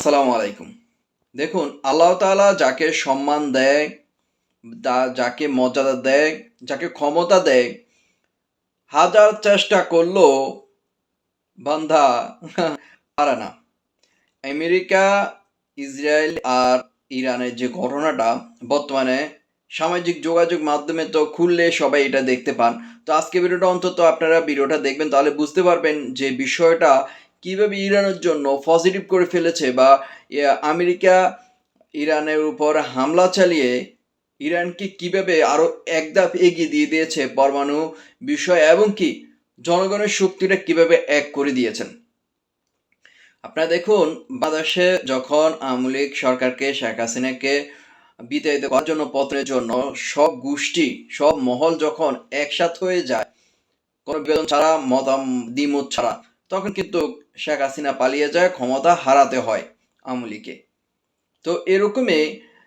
আসসালামু আলাইকুম। দেখুন, আল্লাহ তাআলা যাকে সম্মান দেয় যাকে মর্যাদা দেয়, যাকে ক্ষমতা দেয়, হাজার চেষ্টা করলেও বান্ধা পারে না। আমেরিকা, ইসরায়েল আর ইরানের যে ঘটনাটা, বর্তমানে সামাজিক যোগাযোগ মাধ্যমে তো খুললে সবাই এটা দেখতে পান। তো আজকে ভিডিওটা অন্তত আপনারা ভিডিওটা দেখবেন, তাহলে বুঝতে পারবেন যে বিষয়টা কীভাবে ইরানের জন্য পজিটিভ করে ফেলেছে বা আমেরিকা ইরানের উপর হামলা চালিয়ে ইরানকে কীভাবে আরও এক ধাপ এগিয়ে দিয়ে দিয়েছে পরমাণু বিষয় এবং কি জনগণের শক্তিটা কীভাবে এক করে দিয়েছেন? আপনারা দেখুন, বাংলাদেশে যখন আওয়ামী লীগ সরকারকে, শেখ হাসিনাকে বিতাড়িত করার জন্য পত্রের জন্য সব গোষ্ঠী, সব মহল যখন একসাথ হয়ে যায়, কোনো বিনোদন ছাড়া, মতাম দ্বিমত ছাড়া তখন কিন্তু শেখ হাসিনা পালিয়ে যায় ক্ষমতা হারাতে হয় আওয়ামী লীগকে। তো এরকমই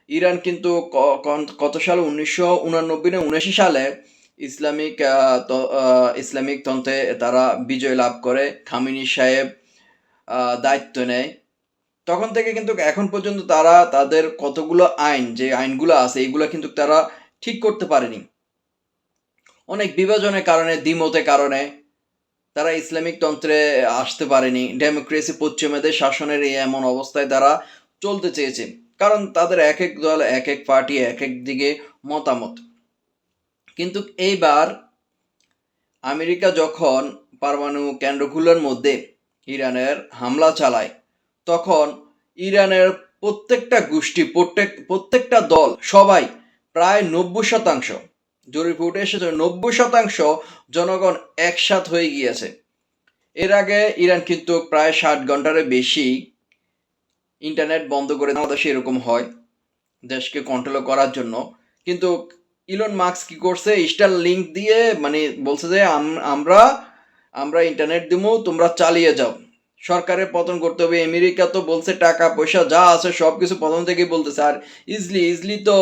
ইরান কিন্তু কত সালে? উনিশশো উনানব্বই না উনাশি সালে ইসলামিক ইসলামিক তন্ত্রে তারা বিজয় লাভ করে, খামিনি সাহেব দায়িত্ব নেয়। তখন থেকে কিন্তু এখন পর্যন্ত তারা তাদের কতগুলো আইন, যে আইনগুলো আছে এইগুলো কিন্তু তারা ঠিক করতে পারেনি। অনেক বিভাজনের কারণে, দ্বিমতের কারণে তারা ইসলামিক তন্ত্রে আসতে পারেনি। ডেমোক্রেসি পশ্চিমাদের শাসনের এই এমন অবস্থায় তারা চলতে চেয়েছে। কারণ তাদের এক এক দল, এক এক পার্টি, এক এক দিকে মতামত। কিন্তু এইবার আমেরিকা যখন পারমাণু কেন্দ্রগুলোর মধ্যে ইরানের হামলা চালায়, তখন ইরানের প্রত্যেকটা গোষ্ঠী, প্রত্যেক, প্রত্যেকটা দল, সবাই প্রায় নব্বই শতাংশ জরিপ উঠে এসেছে নব্বই শতাংশ জনগণ একসাথ হয়ে গিয়েছে। এর আগে ইরান কিন্তু প্রায় ষাট ঘন্টারও বেশি ইন্টারনেট বন্ধ করে। আমাদের সেরকম হয় দেশকে কন্ট্রোল করার জন্য। কিন্তু ইলন মার্কস কি করছে? স্টার লিঙ্ক দিয়ে মানে বলছে যে আমরা আমরা ইন্টারনেট দিব তোমরা চালিয়ে যাও। সরকারের পতন করতে হবে। আমেরিকা তো বলছে টাকা, পয়সা যা আছে সব কিছু প্রথম থেকেই বলতেছে। আর ইজলি ইজলি তো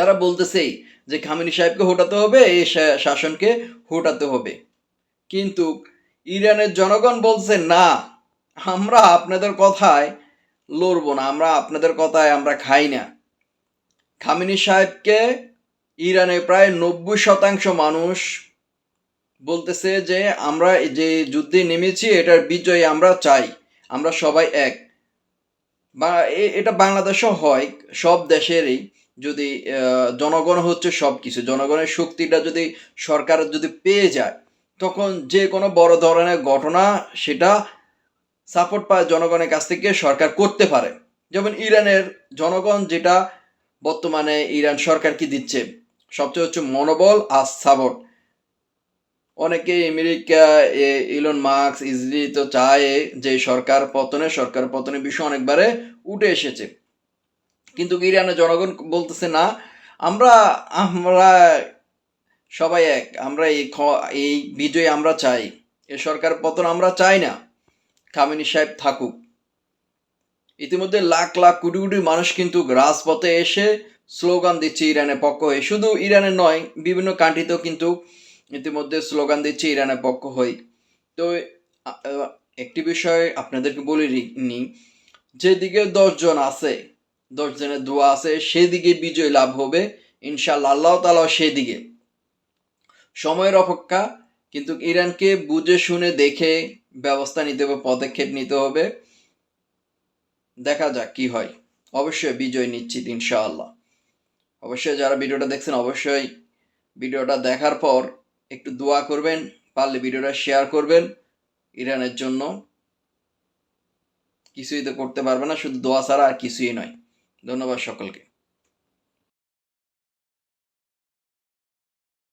তারা বলতেছেই যে খামিনি সাহেবকে হটাতে হবে, এই শাসনকে হটাতে হবে। কিন্তু ইরানের জনগণ বলছে, না, আমরা আপনাদের কথায় লড়বো না, আমরা আপনাদের কথায় আমরা খাই না। খামিনি সাহেবকে ইরানে প্রায় নব্বই শতাংশ মানুষ বলতেছে যে, আমরা যে যুদ্ধে নেমেছি, এটার বিজয় আমরা চাই, আমরা সবাই এক। বা এটা বাংলাদেশও হয়, সব দেশেরই। যদি জনগণ হচ্ছে সব কিছু জনগণের শক্তিটা যদি সরকার যদি পেয়ে যায়, তখন যে কোনো বড় ধরনের ঘটনা সেটা সাপোর্ট পায় জনগণের কাছ থেকে সরকার করতে পারে। যেমন ইরানের জনগণ যেটা বর্তমানে ইরান সরকার কি দিচ্ছে? সবচেয়ে হচ্ছে মনোবল আর সাপোর্ট অনেকে আমেরিকা ইলন মার্কস ইজলি তো চায় যে সরকার পতনে, সরকার পতনের বিষয় অনেকবারে উঠে এসেছে। কিন্তু ইরানের জনগণ বলতেছে না, আমরা আমরা সবাই এক, আমরা এই এই বিজয় আমরা চাই, এ সরকার পতন আমরা চাই না, খামিনী সাহেব থাকুক। ইতিমধ্যে লাখ লাখ কোটি কোটি মানুষ কিন্তু রাজপথে এসে স্লোগান দিচ্ছে ইরানের পক্ষ হয়ে। শুধু ইরানের নয়, বিভিন্ন কান্ট্রিতেও কিন্তু ইতিমধ্যে স্লোগান দিচ্ছে ইরানের পক্ষ হয়ে। তো একটি বিষয় আপনাদেরকে বলে নি, যেদিকে দশজন আছে দশজনের দোয়া আছে, সেদিকে বিজয় লাভ হবে। ইনশাল্লাহ আল্লাহ তালা সেদিকে। সময়ের অপেক্ষা, কিন্তু ইরানকে বুঝে শুনে দেখে ব্যবস্থা নিতে হবে, পদক্ষেপ নিতে হবে। দেখা যাক কি হয়। অবশ্যই বিজয় নিশ্চিত, ইনশাআল্লাহ। অবশ্যই যারা ভিডিওটা দেখছেন, অবশ্যই ভিডিওটা দেখার পর একটু দোয়া করবেন, পারলে ভিডিওটা শেয়ার করবেন ইরানের জন্য। কিছুই তো করতে পারবে না, শুধু দোয়া ছাড়া আর কিছুই নয়। ধন্যবাদ সকলকে।